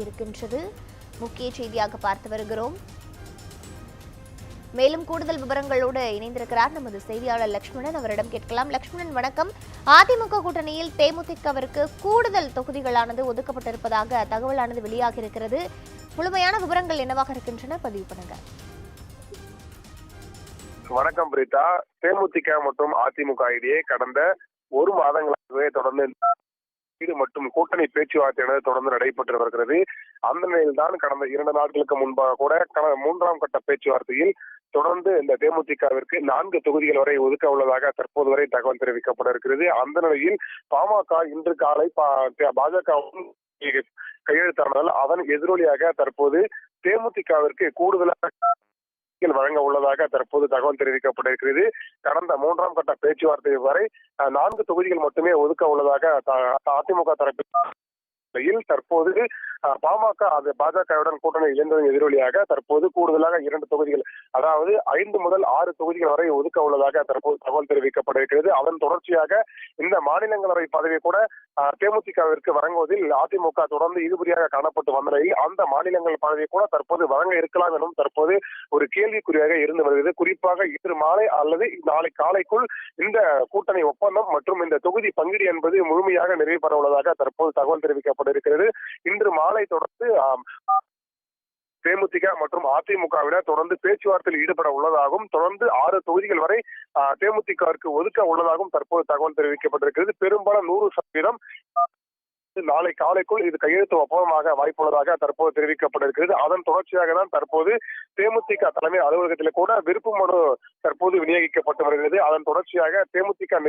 இருக்கின்றது. முக்கிய செய்தியாக பார்த்து வருகிறோம். மேலும் கூடுதல் விவரங்களோடு இணைந்திருக்கிறார் நமது செய்தியாளர் லக்ஷ்மணன். அவரிடம் கேட்கலாம். லக்ஷ்மணன் வணக்கம். அதிமுக கூட்டணியில் தேமுதிகவிற்கு கூடுதல் தொகுதிகளானது ஒதுக்கப்பட்டிருப்பதாக தகவலானது வெளியாக இருக்கிறது. முழுமையான விவரங்கள் என்னவாக இருக்கின்றன? பதிவு பண்ணுங்க. வணக்கம் பிரீதா தேமுதிக மற்றும் அதிமுக இடையே கடந்த ஒரு மாதங்களாகவே தொடர்ந்து இது மற்றும் கூட்டணி பேச்சுவார்த்தையானது தொடர்ந்து நடைபெற்று வருகிறது. அந்த நிலையில்தான் கடந்த இரண்டு நாட்களுக்கு முன்பாக கூட கடந்த மூன்றாம் கட்ட பேச்சுவார்த்தையில் தொடர்ந்து இந்த தேமுதிகவிற்கு நான்கு தொகுதிகள் வரை ஒதுக்க உள்ளதாக தற்போது வரை தகவல் தெரிவிக்கப்பட இருக்கிறது. அந்த நிலையில் பாமக இன்று காலை பாஜகவும் கையெழுத்தானதால் அதன் எதிரொலியாக தற்போது தேமுதிகவிற்கு கூடுதலாக தொகுதிகள் வழங்க உள்ளதாக தற்போது தகவல் தெரிவிக்கப்பட்டிருக்கிறது. கடந்த மூன்றாம் கட்ட பேச்சுவார்த்தை வரை நான்கு தொகுதிகள் மட்டுமே ஒதுக்க உள்ளதாக அதிமுக தரப்பில் தற்போது பாமக அது பாஜகவுடன் கூட்டணி இழந்ததன் எதிரொலியாக தற்போது கூடுதலாக இரண்டு தொகுதிகள் அதாவது ஐந்து முதல் ஆறு தொகுதிகள் வரை ஒதுக்க உள்ளதாக தற்போது தகவல் தெரிவிக்கப்பட்டிருக்கிறது அதன் தொடர்ச்சியாக இந்த மாநிலங்களவை பதவி கூட தேமுதிகவிற்கு வழங்குவதில் அதிமுக தொடர்ந்து இருபடியாக காணப்பட்டு வந்த நிலையில் அந்த மாநிலங்கள் பதவி கூட தற்போது வழங்க இருக்கலாம் எனும் தற்போது ஒரு கேள்விக்குறியாக இருந்து வருகிறது. குறிப்பாக இன்று மாலை அல்லது நாளை காலைக்குள் இந்த கூட்டணி ஒப்பந்தம் மற்றும் இந்த தொகுதி பங்கீடு என்பது முழுமையாக நிறைவு பெற உள்ளதாக தற்போது தகவல் இருக்கிறது. இன்று மாலை தொடர்ந்து தேமுதிக மற்றும் அதிமுகவினர் தொடர்ந்து பேச்சுவார்த்தையில் ஈடுபட உள்ளதாகவும் தொடர்ந்து ஆறு தொகுதிகள் வரை ஆ, தேமுதிகவிற்கு ஒதுக்க உள்ளதாகவும் தற்போது தகவல் தெரிவிக்கப்பட்டிருக்கிறது. பெரும்பாலும் நூறு சதவீதம் நாளை காலைக்குள் இது கையெழுத்து ஒப்பந்தமாக வாய்ப்புள்ளதாக தற்போது தெரிவிக்கப்பட்டிருக்கிறது. அதன் தொடர்ச்சியாக தான் தற்போது தேமுதிக தலைமை அலுவலகத்தில் கூட விருப்பு மனு தற்போது விநியோகிக்கப்பட்டு வருகிறது. அதன் தொடர்ச்சியாக தேமுதிக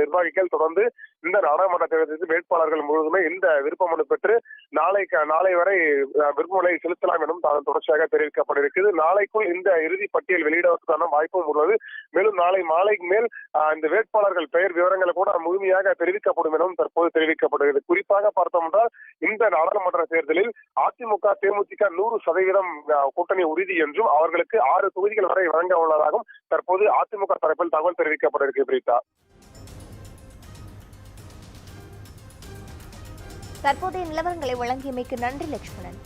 நிர்வாகிகள் தொடர்ந்து இந்த நாடாளுமன்ற தேர்தலுக்கு வேட்பாளர்கள் முழுவதுமே இந்த விருப்ப மனு பெற்று நாளை நாளை வரை அஹ், விருப்ப மனுவை செலுத்தலாம் எனும் அதன் தொடர்ச்சியாக தெரிவிக்கப்பட்டிருக்கிறது. நாளைக்குள் இந்த இறுதி பட்டியல் வெளியிடுவதற்கான வாய்ப்பும் உள்ளது. மேலும் நாளை மாலைக்கு மேல் இந்த வேட்பாளர்கள் பெயர் விவரங்கள் கூட முழுமையாக தெரிவிக்கப்படும் எனவும் தற்போது தெரிவிக்கப்படுகிறது குறிப்பாக பார்த்தோம் என்றால் இந்த நாடாளுமன்ற தேர்தலில் அதிமுக தேமுதிக நூறு சதவீதம் கூட்டணி உறுதி என்றும் அவர்களுக்கு ஆறு தொகுதிகள் வரை வழங்க உள்ளதாகவும் தற்போது அதிமுக தரப்பில் தகவல் தெரிவிக்கப்பட்டிருக்கு பிரீதா தற்போதைய நிலவரங்களை வழங்கியமைக்கு நன்றி லட்சுமணன்.